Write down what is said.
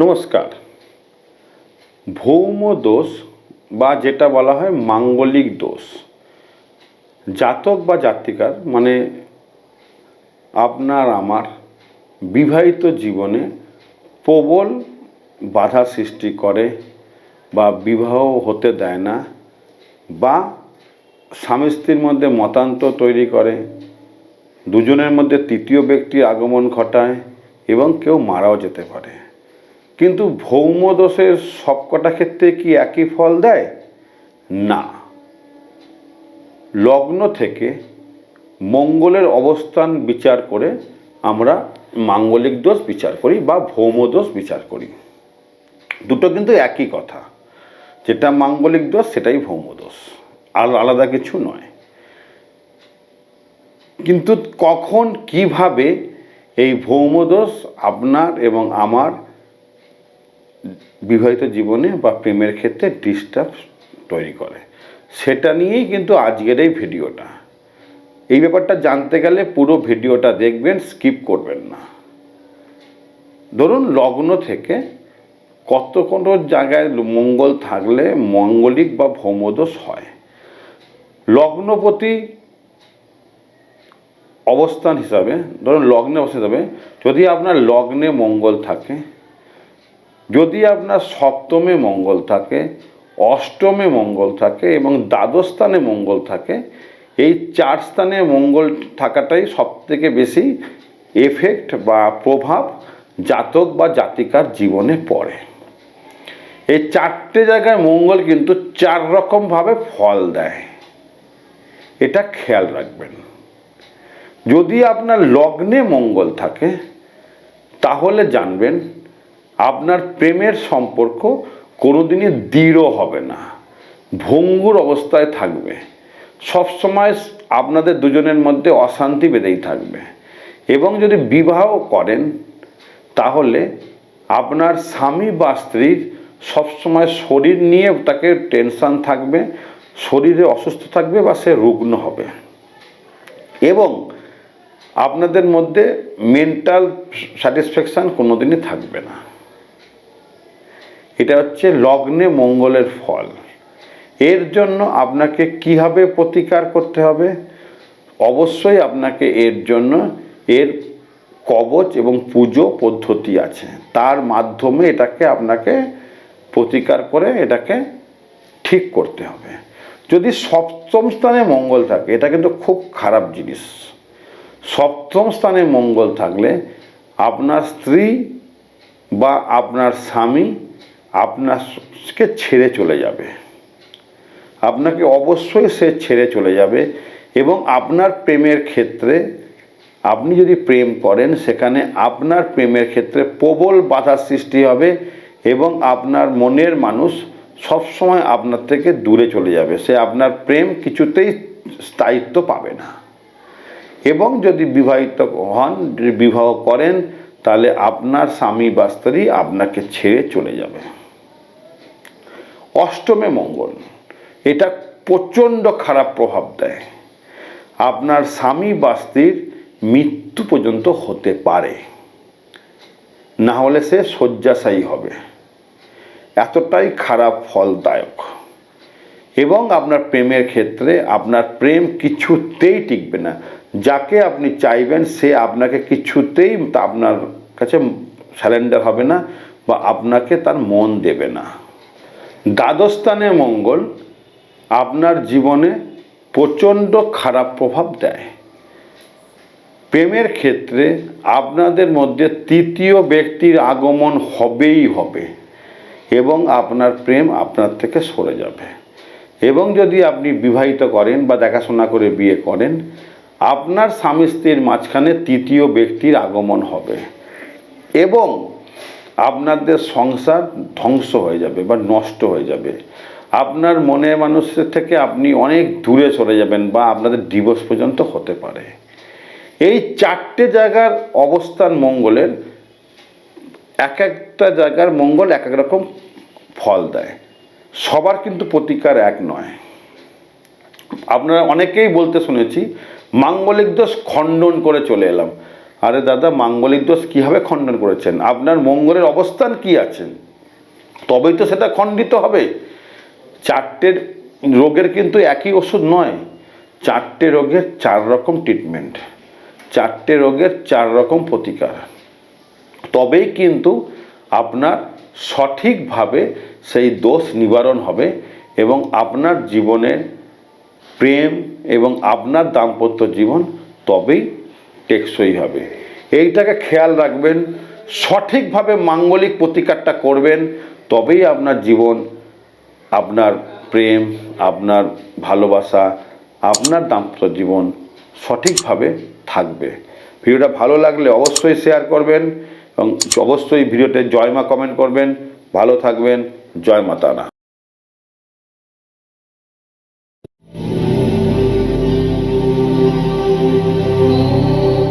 নমস্কার। ভৌম দোষ বা যেটা বলা হয় মাঙ্গলিক দোষ। জাতক বা জাতিকার মানে আপনার আমার বিবাহিত জীবনে প্রবল বাধা সৃষ্টি করে বা বিবাহ হতে দেয় না বা স্বামী স্ত্রীর মধ্যে মতান্তর তৈরি করে, দুজনের মধ্যে তৃতীয় ব্যক্তির আগমন ঘটায় এবং কেউ মারাও যেতে পারে। কিন্তু ভৌমদোষের সবকটা ক্ষেত্রে কি একই ফল দেয়? না। লগ্ন থেকে মঙ্গলের অবস্থান বিচার করে আমরা মাঙ্গলিক দোষ বিচার করি বা ভৌম দোষ বিচার করি। দুটো কিন্তু একই কথা। যেটা মাঙ্গলিক দোষ, সেটাই ভৌম দোষ। আর আলাদা কিছু নয়। কিন্তু কখন কীভাবে এই ভৌমদোষ আপনার এবং আমার বিবাহিত জীবনে বা প্রেমের ক্ষেত্রে ডিস্টার্ব তৈরি করে। সেটা নিয়েই কিন্তু আজকের এই ভিডিওটা। এই ব্যাপারটা জানতে গেলে পুরো ভিডিওটা দেখবেন স্কিপ করবেন না। ধরুন, লগ্ন থেকে কত কোনো জায়গায় মঙ্গল থাকলে মঙ্গলিক বা ভৌমদোষ হয়। লগ্নপতি অবস্থান হিসাবে, ধরুন, লগ্নে অবস্থান হিসাবে যদি আপনার লগ্নে মঙ্গল থাকে যদি আপনার সপ্তমে মঙ্গল থাকে, অষ্টমে মঙ্গল থাকে এবং দ্বাদশ স্থানে মঙ্গল থাকে, এই চার স্থানে মঙ্গল থাকাটাই সব থেকে বেশি এফেক্ট বা প্রভাব জাতক বা জাতিকার জীবনে পড়ে। এই চারটে জায়গায় মঙ্গল কিন্তু চার রকমভাবে ফল দেয়। এটা খেয়াল রাখবেন। যদি আপনার লগ্নে মঙ্গল থাকে, তাহলে জানবেন আপনার প্রেমের সম্পর্ক কোনোদিনই দৃঢ় হবে না। ভঙ্গুর অবস্থায় থাকবে। সবসময় আপনাদের দুজনের মধ্যে অশান্তি বেঁধেই থাকবে। এবং যদি বিবাহ করেন, তাহলে আপনার স্বামী বা স্ত্রীর সবসময় শরীর নিয়ে তাকে টেনশান থাকবে, শরীরে অসুস্থ থাকবে বা সে রুগ্ন হবে। এবং আপনাদের মধ্যে মেন্টাল স্যাটিসফ্যাকশান কোনোদিনই থাকবে না। এটা হচ্ছে লগ্নে মঙ্গলের ফল। এর জন্য আপনাকে কীভাবে প্রতিকার করতে হবে? অবশ্যই আপনাকে এর জন্য এর কবচ এবং পুজো পদ্ধতি আছে। তার মাধ্যমে এটাকে আপনাকে প্রতিকার করে এটাকে ঠিক করতে হবে। যদি সপ্তম স্থানে মঙ্গল থাকে, এটা কিন্তু খুব খারাপ জিনিস। সপ্তম স্থানে মঙ্গল থাকলে আপনার স্ত্রী বা আপনার স্বামী আপনাকে ছেড়ে চলে যাবে। আপনাকে অবশ্যই সে ছেড়ে চলে যাবে এবং আপনার প্রেমের ক্ষেত্রে আপনি যদি প্রেম করেন, সেখানে আপনার প্রেমের ক্ষেত্রে প্রবল বাধা সৃষ্টি হবে এবং আপনার মনের মানুষ সবসময় আপনার থেকে দূরে চলে যাবে। সে আপনার প্রেম কিছুতেই স্থায়িত্ব পাবে না। এবং যদি বিবাহিত হন বিবাহ করেন তাহলে আপনার স্বামী বা স্ত্রী আপনাকে ছেড়ে চলে যাবে। অষ্টমে মঙ্গল, এটা প্রচণ্ড খারাপ প্রভাব দেয়। আপনার স্বামী বা স্ত্রীর মৃত্যু পর্যন্ত হতে পারে। না হলে সে শয্যাশায়ী হবে। এতটাই খারাপ ফলদায়ক। এবং আপনার প্রেমের ক্ষেত্রে আপনার প্রেম কিছুতেই টিকবে না। যাকে আপনি চাইবেন, সে আপনাকে কিছুতেই আপনার কাছে স্যালেন্ডার হবে না বা আপনাকে তার মন দেবে না। দ্বাদস্থানে মঙ্গল আপনার জীবনে প্রচণ্ড খারাপ প্রভাব দেয়। প্রেমের ক্ষেত্রে আপনাদের মধ্যে তৃতীয় ব্যক্তির আগমন হবেই হবে এবং আপনার প্রেম আপনার থেকে সরে যাবে। এবং যদি আপনি বিবাহিত করেন বা দেখাশোনা করে বিয়ে করেন, আপনার স্বামী স্ত্রীর মাঝখানে তৃতীয় ব্যক্তির আগমন হবে এবং আপনাদের সংসার ধ্বংস হয়ে যাবে বা নষ্ট হয়ে যাবে। আপনার মনের মানুষের থেকে আপনি অনেক দূরে চলে যাবেন বা আপনাদের ডিভোর্স পর্যন্ত হতে পারে। এই চারটে জায়গার অবস্থান মঙ্গলের, এক একটা জায়গার মঙ্গল এক এক রকম ফল দেয়। সবার কিন্তু প্রতিকার এক নয়। আপনারা অনেকেই বলতে শুনেছি, মাঙ্গলিক দোষ খণ্ডন করে চলে এলাম। আরে দাদা, মাঙ্গলিক দোষ কীভাবে খণ্ডন করেছেন? আপনার মঙ্গলের অবস্থান কি আছে? তবেই তো সেটা খণ্ডিত হবে। চারটের রোগের কিন্তু একই ওষুধ নয়। চারটে রোগের চার রকম ট্রিটমেন্ট চারটে রোগের চার রকম প্রতিকার। তবেই কিন্তু আপনার সঠিকভাবে সেই দোষ নিবারণ হবে এবং আপনার জীবনের প্রেম এবং আপনার দাম্পত্য জীবন তবেই টেকসই হবে। এইটাকে খেয়াল রাখবেন, সঠিকভাবে মাঙ্গলিক প্রতিকারটা করবেন, তবেই আপনার জীবন, আপনার প্রেম, আপনার ভালোবাসা, আপনার দাম্পত্য জীবন সঠিকভাবে থাকবে। ভিডিওটা ভালো লাগলে অবশ্যই শেয়ার করবেন এবং অবশ্যই ভিডিওতে জয়মা কমেন্ট করবেন। ভালো থাকবেন জয় মাতারা।